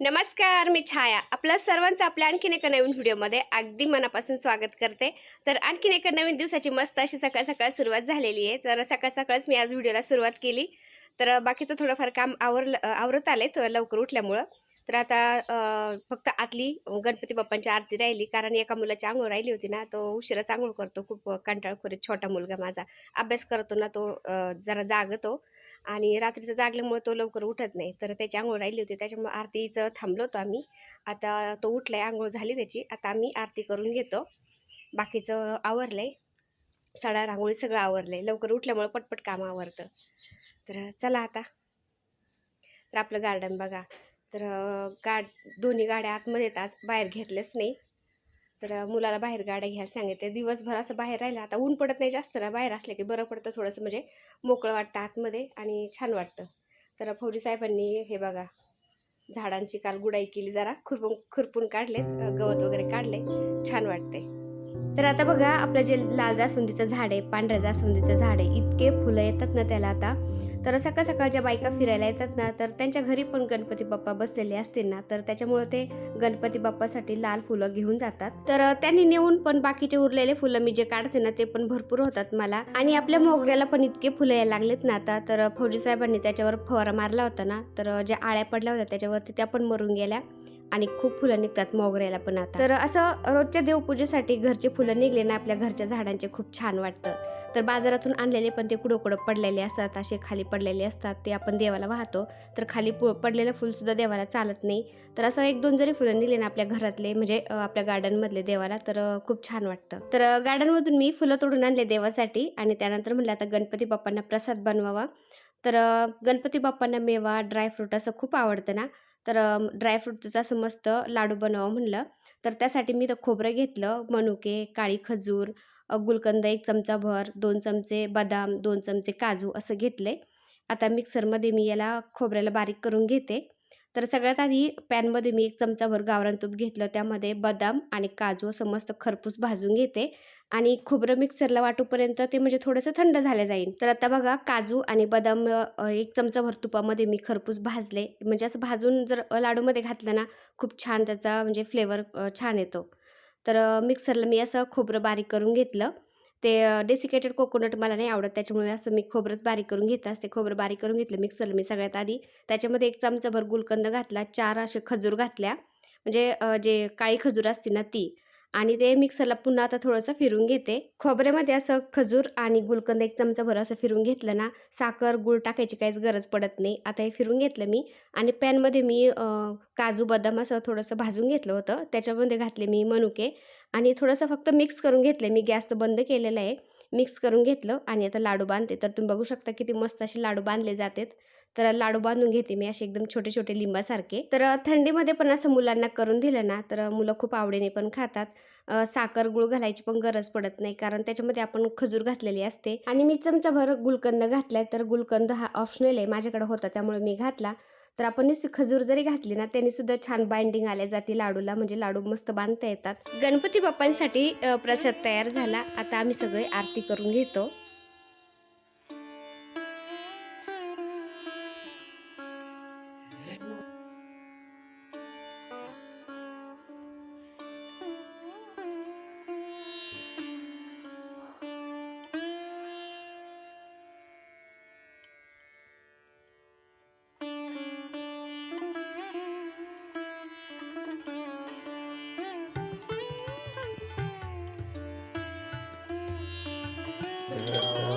नमस्कार मी छाया. आपलं सर्वांचं आपल्या आणखीन एका नवीन व्हिडिओमध्ये अगदी मनापासून स्वागत करते. तर आणखीन एका नवीन दिवसाची मस्त अशी सकाळ सकाळ सुरुवात झालेली आहे. तर सकाळ सकाळच मी आज व्हिडिओला सुरुवात केली. तर बाकीचं थोडंफार काम आवरलं आवरत आले तर लवकर उठल्यामुळं. तर आता फक्त आतली गणपती बाप्पांची आरती राहिली. कारण एका मुलाची आंघोळ राहिली होती ना तो उशिराच आंघोळ करतो. खूप कंटाळखोर छोटा मुलगा माझा. अभ्यास करतो ना तो जरा जागतो. आणि रात्रीचं जागल्यामुळे तो लवकर उठत नाही. तर त्याची आंघोळ राहिली होती. त्याच्यामुळे आरतीचं थांबलो होतो आम्ही. आता तो उठलाय आंघोळ झाली त्याची. आता आम्ही आरती करून घेतो. बाकीचं आवरलंय. सडा रांगोळी सगळं आवरलंय. लवकर उठल्यामुळे पटपट काम आवरतं. तर चला आता. तर आपलं गार्डन बघा. तर गाड दोन्ही गाड्या आतमध्ये आज बाहेर घेतल्याच नाही. तर मुलाला बाहेर गाड्या घ्यायला सांगितले. दिवसभर असं बाहेर राहिलं. आता ऊन पडत नाही जास्त ना बाहेर असले की बरं पडतं थोडंसं म्हणजे मोकळं वाटतं आतमध्ये आणि छान वाटतं. तर फौजी साहेबांनी हे बघा झाडांची काल गुडाई केली जरा. खुरपून खुरपून काढलेत गवत वगैरे काढले. छान वाटते तर आता बघा आपलं जे लाल जास्वंदीचं झाड आहे पांढऱ्या जास्वंदीचं झाड आहे इतके फुलं येतात ना त्याला आता. तर सकाळ सकाळ ज्या बायका फिरायला येतात ना तर त्यांच्या घरी पण गणपती बाप्पा बसलेले असतील ना तर त्याच्यामुळे ते गणपती बाप्पासाठी लाल फुलं घेऊन जातात. तर त्यांनी नेऊन पण बाकीचे उरलेले फुलं मी जे काढते ना ते पण भरपूर होतात मला. आणि आपल्या मोगऱ्याला पण इतके फुलं यायला लागलेत ना आता तर फौजी साहेबांनी त्याच्यावर फवारा मारला होता ना तर ज्या आळ्या पडल्या होत्या त्याच्यावरती त्या पण मरून गेल्या. आणि खूप फुलं निघतात मोगऱ्याला पण आता. तर असं रोजच्या देवपूजेसाठी घरचे फुलं निघले ना आपल्या घरच्या झाडांचे खूप छान वाटतं. तर बाजारातून आणलेले पण ते कुडोकुडं कुडं पडलेले असतात असे खाली पडलेले असतात ते आपण देवाला वाहतो. तर खाली पु पडलेलं फुलसुद्धा देवाला चालत नाही. तर असं एक दोन जरी फुलं नेले ना आपल्या घरातले म्हणजे आपल्या गार्डनमधले देवाला तर खूप छान वाटतं. तर गार्डनमधून मी फुलं तोडून आणले देवासाठी आणि त्यानंतर म्हणलं आता गणपती बाप्पांना प्रसाद बनवावा. तर गणपती बाप्पांना मेवा ड्रायफ्रूट असं खूप आवडतं ना. तर ड्रायफ्रूटचं असं मस्त लाडू बनवावं म्हणलं. तर त्यासाठी मी तर खोबरं घेतलं मनुके काळी खजूर गुलकंद एक चमचाभर दोन चमचे बदाम दोन चमचे काजू असं घेतले आता मिक्सरमध्ये मी याला खोबऱ्याला बारीक करून घेते. तर सगळ्यात आधी पॅनमध्ये मी एक चमचाभर गावरान तूप घेतलं त्यामध्ये बदाम आणि काजू असं मस्त खरपूस भाजून घेते. आणि खोबरं मिक्सरला वाटूपर्यंत ते म्हणजे थोडंसं थंड झालं जाईल. तर आता बघा काजू आणि बदाम एक चमचाभर तुपामध्ये मी खरपूस भाजले. म्हणजे असं भाजून जर लाडूमध्ये घातलं ना खूप छान त्याचा म्हणजे फ्लेवर छान येतो. तर मिक्सरला मी असं खोबरं बारीक करून घेतलं. ते डेसिकेटेड कोकोनट मला नाही आवडत त्याच्यामुळे असं मी खोबरंच बारीक करून घेत असते. खोबरं बारीक करून घेतलं मिक्सरला मी सगळ्यात आधी. त्याच्यामध्ये एक चमचाभर गुलकंद घातला चार असे खजूर घातल्या. म्हणजे जे काळी खजूर असते ना ती. आणि ते मिक्सरला पुन्हा आता थोडंसं फिरून घेते. खोबऱ्यामध्ये असं खजूर आणि गुलकंद एक चमचाभर असं फिरून घेतलं ना साखर गुळ टाकायची काहीच गरज पडत नाही. आता हे फिरून घेतलं मी आणि पॅनमध्ये मी काजू बदाम असं थोडंसं भाजून घेतलं होतं. त्याच्यामध्ये घातले मी मनुके आणि थोडंसं फक्त मिक्स करून घेतले मी. गॅस तर बंद केलेला आहे. मिक्स करून घेतलं आणि आता लाडू बांधते. तर तुम्ही बघू शकता किती मस्त असे लाडू बांधले जातात. तर लाडू बांधून घेते मी असे एकदम छोटे छोटे लिंबासारखे. तर थंडीमध्ये पण असं मुलांना करून दिलं ना तर मुलं खूप आवडीने पण खातात. साखर गुळ घालायची पण गरज पडत नाही कारण त्याच्यामध्ये आपण खजूर घातलेली असते. आणि मी चमचाभर गुलकंद घातलाय तर गुलकंद हा ऑप्शनल आहे माझ्याकडे होता त्यामुळे मी घातला. तर आपण नुसती खजूर जरी घातली ना त्यांनी सुद्धा छान बाइंडिंग आल्या जाते लाडूला म्हणजे लाडू मस्त बांधता येतात. गणपती बाप्पांसाठी प्रसाद तयार झाला. आता आम्ही सगळे आरती करून घेतो. Yeah.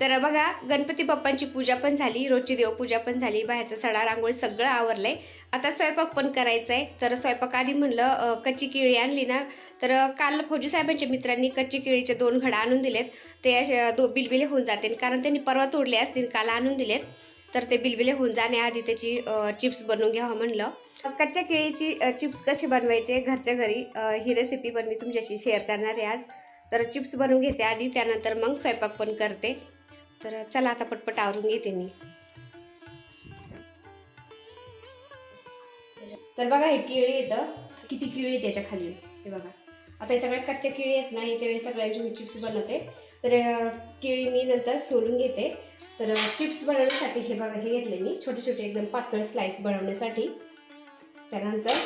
तर बघा गणपती बाप्पांची पूजा पण झाली रोजची देवपूजा पण झाली बाहेरचं सडा रांगोळी सगळं आवरलंय. आता स्वयंपाक पण करायचा आहे तर स्वयंपाक आधी म्हणलं कच्ची केळी आणली ना तर काल फौजी साहेबांच्या मित्रांनी कच्ची केळीचे दोन घडा आणून दिलेत. ते असे दो बिलबिले होऊन जातील कारण त्यांनी परवा तोडले असतील काल आणून दिलेत. तर ते बिलबिले होऊन जाण्याआधी त्याची चिप्स बनवून घ्यावं म्हणलं. कच्च्या केळीची चिप्स कशी बनवायचे घरच्या घरी ही रेसिपी पण मी तुमच्याशी शेअर करणार आहे आज. तर चिप्स बनवून घेते आधी त्यानंतर मग स्वयंपाक पण करते. तर चला आता पटपट आवरून घेते मी. तर बघा हे केळी येतं किती केळी येते याच्या खाली. हे बघा. आता हे सगळ्या कच्च्या केळी आहेत ना याच्या वेळी सगळ्यांची मी चिप्स बनवते. तर केळी मी नंतर सोलून घेते. तर चिप्स बनवण्यासाठी हे बघा हे घेतले मी. छोटे छोटे एकदम पातळ स्लाइस बनवण्यासाठी. त्यानंतर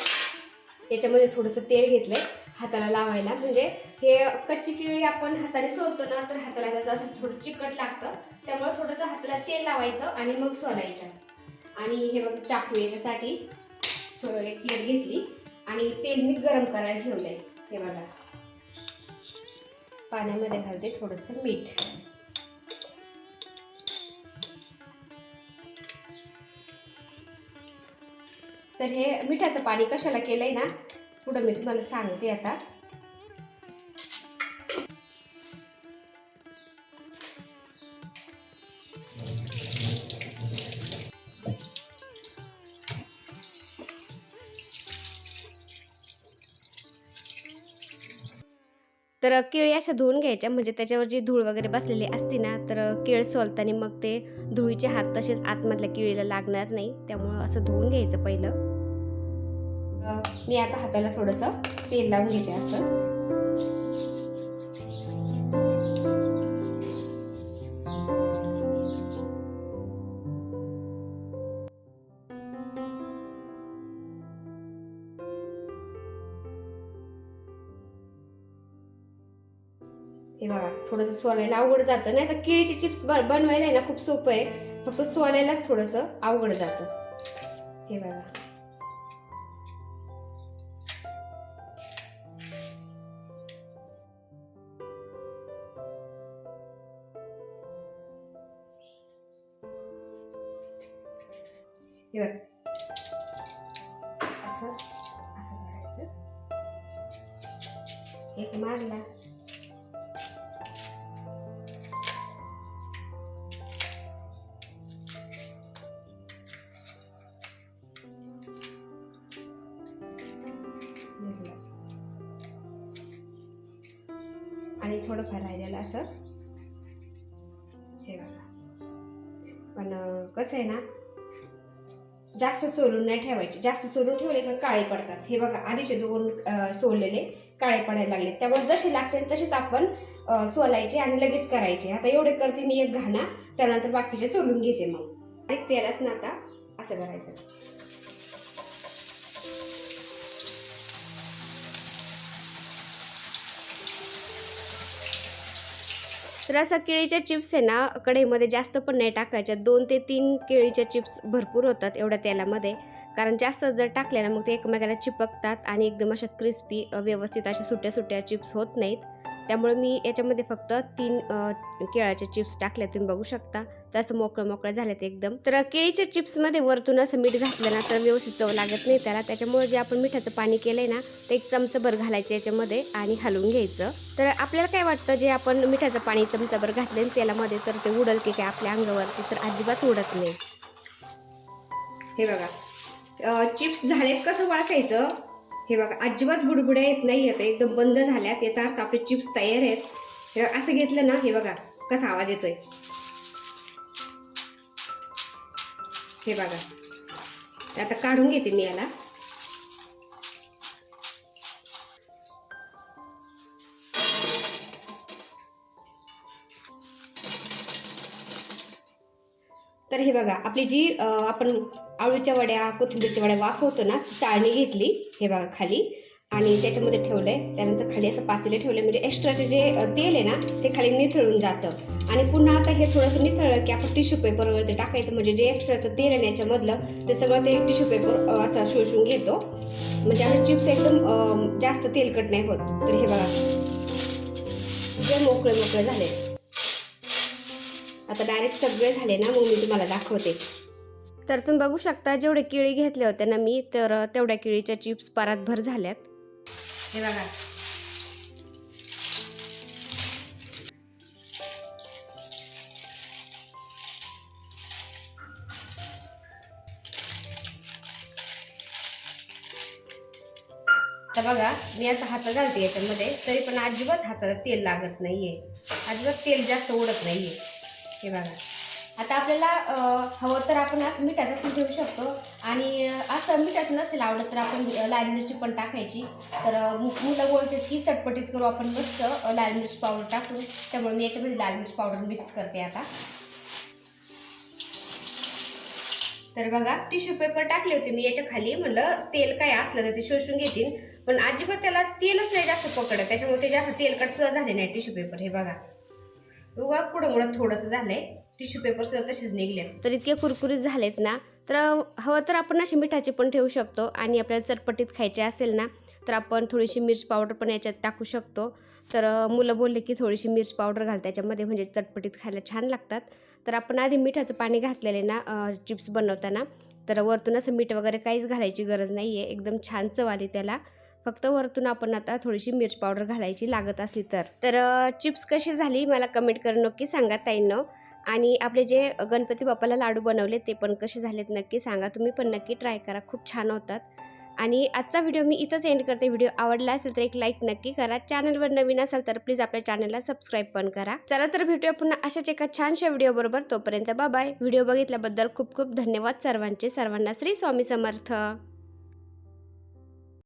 याच्यामध्ये थोडंसं तेल घेतलंय. हाताला लावायला. म्हणजे हे कच्ची केळी आपण हाताने सोलतो ना तर हाताला त्याचं असं थोडं चिकट लागतं. त्यामुळे थोडंसं हाताला तेल लावायचं आणि मग सोलायचं. आणि हे बघ चाकू याच्यासाठी थोडं एक प्लेट घेतली आणि तेल मी गरम करायला ठेवलंय. हे बघा. पाण्यामध्ये घालते थोडंसं मीठ. तर हे मिठाचं पाणी कशाला केलंय ना पुढं मी तुम्हाला सांगते आता. तर केळी अशा धुवून घ्यायच्या म्हणजे त्याच्यावर जी धूळ वगैरे बसलेली असते ना तर केळ सोलताना मग ते धुळीचे हात तसेच आतमधल्या केळीला लागणार नाही त्यामुळं असं धुवून घ्यायचं पहिलं. मी आता हाताला थोडंसं तेल लावून घेते असं. हे बघा थोडंसं सोलायला अवघड जातं. नाही तर केळीचे चिप्स बनवायला आहे ना खूप सोपं आहे. फक्त सोलायलाच थोडंसं अवघड जातं. हे बघा. हे बघा. असं असं करायचं. एक मारला. आणि थोडंफार राहिलेलं असं. हे बघा. पण कसं आहे ना जास्त सोलून नाही ठेवायचे. जास्त सोलून ठेवले का काळे पडतात. हे बघा आधीचे दोन सोललेले काळे पडायला लागले. त्यामुळे जसे लागतील तसेच आपण सोलायचे आणि लगेच करायचे. आता एवढे करते मी एक घाणा त्यानंतर बाकीचे सोलून घेते मग. एक तेलात ना आता असं करायचं. तर असं केळीच्या चिप्स आहे ना कढईमध्ये जास्त पण नाही टाकायच्या. दोन ते तीन केळीच्या चिप्स भरपूर होतात एवढ्या तेलामध्ये. कारण जास्त जर टाकल्या ना मग ते एकमेकाला चिपकतात आणि एकदम अशा क्रिस्पी व्यवस्थित अशा सुट्या सुट्या चिप्स होत नाहीत. त्यामुळे मी याच्यामध्ये फक्त तीन केळाचे चिप्स टाकले तुम्ही बघू शकता. तर असं मोकळं मोकळं झालेत एकदम. तर केळीच्या चिप्समध्ये वरतून असं मीठ घातलं ना तर व्यवस्थित चव लागत नाही त्याला. त्याच्यामुळे जे आपण मिठाचं पाणी केलंय ना ते एक चमचाभर घालायचं याच्यामध्ये आणि हलवून घ्यायचं. तर आपल्याला काय वाटतं जे आपण मिठाचं पाणी चमचाभर घातलं तेलामध्ये तर ते उडल की काय आपल्या अंगावरती तर अजिबात उडत नाही. हे बघा. चिप्स झालेत कसं ओळखायचं? हे बघा अजिबात बुडबुड्या येत नाही येत एकदम बंद झाल्यात. याचा अर्थ आपले चिप्स तयार आहेत. हे असं घेतलं ना हे बघा कसा आवाज येतोय. हे बघा आता काढून घेते मी याला. तर हे बघा आपली जी आपण आळूच्या वड्या कोथिंबीरच्या वड्या वाफवतो ना चाळणी घेतली हे बघा खाली. आणि त्याच्यामध्ये ठेवलं आहे त्यानंतर खाली असं पातेले ठेवले म्हणजे एक्स्ट्राचे जे तेल आहे ना ते खाली निथळून जातं. आणि पुन्हा आता हे थोडंसं निथळलं की आपण टिश्यू पेपरवरती टाकायचं. म्हणजे जे एक्स्ट्राचं तेल आहे याच्यामधलं ते सगळं ते टिश्यू पेपर असं शोषून घेतो. म्हणजे आपले चिप्स एकदम जास्त तेलकट नाही होत. तर हे बघा. जे मोकळे मोकळे झाले. आता डायरेक्ट सगळे झाले ना मग मी तुम्हाला दाखवते. तर तुम्ही बघू शकता जेवढे केळी घेतले होते ना मी तर तेवढ्या केळीच्या चिप्स परातभर झाल्यात. हे बघा. तर बघा मी असं हात घालते याच्यामध्ये तरी पण अजिबात हाताला तेल लागत नाहीये. अजिबात तेल जास्त उडत नाहीये. हे बघा. आता आपल्याला हवं तर आपण असं मिठाचं पण ठेवू शकतो. आणि असं मिठाचं नसेल आवडत तर आपण लाल मिरची पण टाकायची. तर मुलं बोलते की चटपटीत करू आपण मस्त लाल मिरची पावडर टाकू त्यामुळे मी याच्यामध्ये लाल मिरची पावडर मिक्स करते आता. तर बघा टिश्यू पेपर टाकले होते मी याच्या खाली म्हणलं तेल काय असलं तर ते शोषून घेतील. पण अजिबात त्याला तेलच नाही जास्त पकडत. त्याच्यामुळे ते जास्त तेलकट सुद्धा झाले नाही टिश्यू पेपर. हे बघा. बघा कुडमुळं मुळं थोडंसं झालंय. टिश्यू पेपर सुद्धा तसेच निघले तर इतके कुरकुरीत झालेत ना तर हवं तर आपण असे मिठाचे पण ठेवू शकतो आणि आपल्याला चटपटीत खायचे असेल ना तर आपण थोडीशी मिर्च पावडर पण याच्यात टाकू शकतो. तर मुलं बोलले की थोडीशी मिर्च पावडर घाल त्याच्यामध्ये म्हणजे चटपटीत खायला छान लागतात. तर आपण आधी मिठाचं पाणी घातलेले ना चिप्स बनवताना तर वरतून असं मीठ वगैरे काहीच घालायची गरज नाही आहे एकदम छान चव आली त्याला. फक्त वरतून आपण आता थोडीशी मिर्च पावडर घालायची लागत असली तर. तर चिप्स कशी झाली मला कमेंट करून नक्की सांगा ताईंनो. आणि आपले जे गणपती बाप्पाला लाडू बनवले ते पण कसे झालेत नक्की सांगा. तुम्ही पण नक्की ट्राय करा. खूप छान होतात. आणि आजचा व्हिडिओ मी इथंच एंड करते. व्हिडिओ आवडला असेल तर एक लाईक नक्की करा. चॅनलवर नवीन असाल तर प्लीज आपल्या चॅनलला सबस्क्राईब पण करा. चला तर भेटूया पुन्हा अशाच एका छानशा व्हिडिओ बरोबर. तोपर्यंत बाय व्हिडिओ बघितल्याबद्दल खूप खूप धन्यवाद सर्वांचे. सर्वांना श्री स्वामी समर्थ.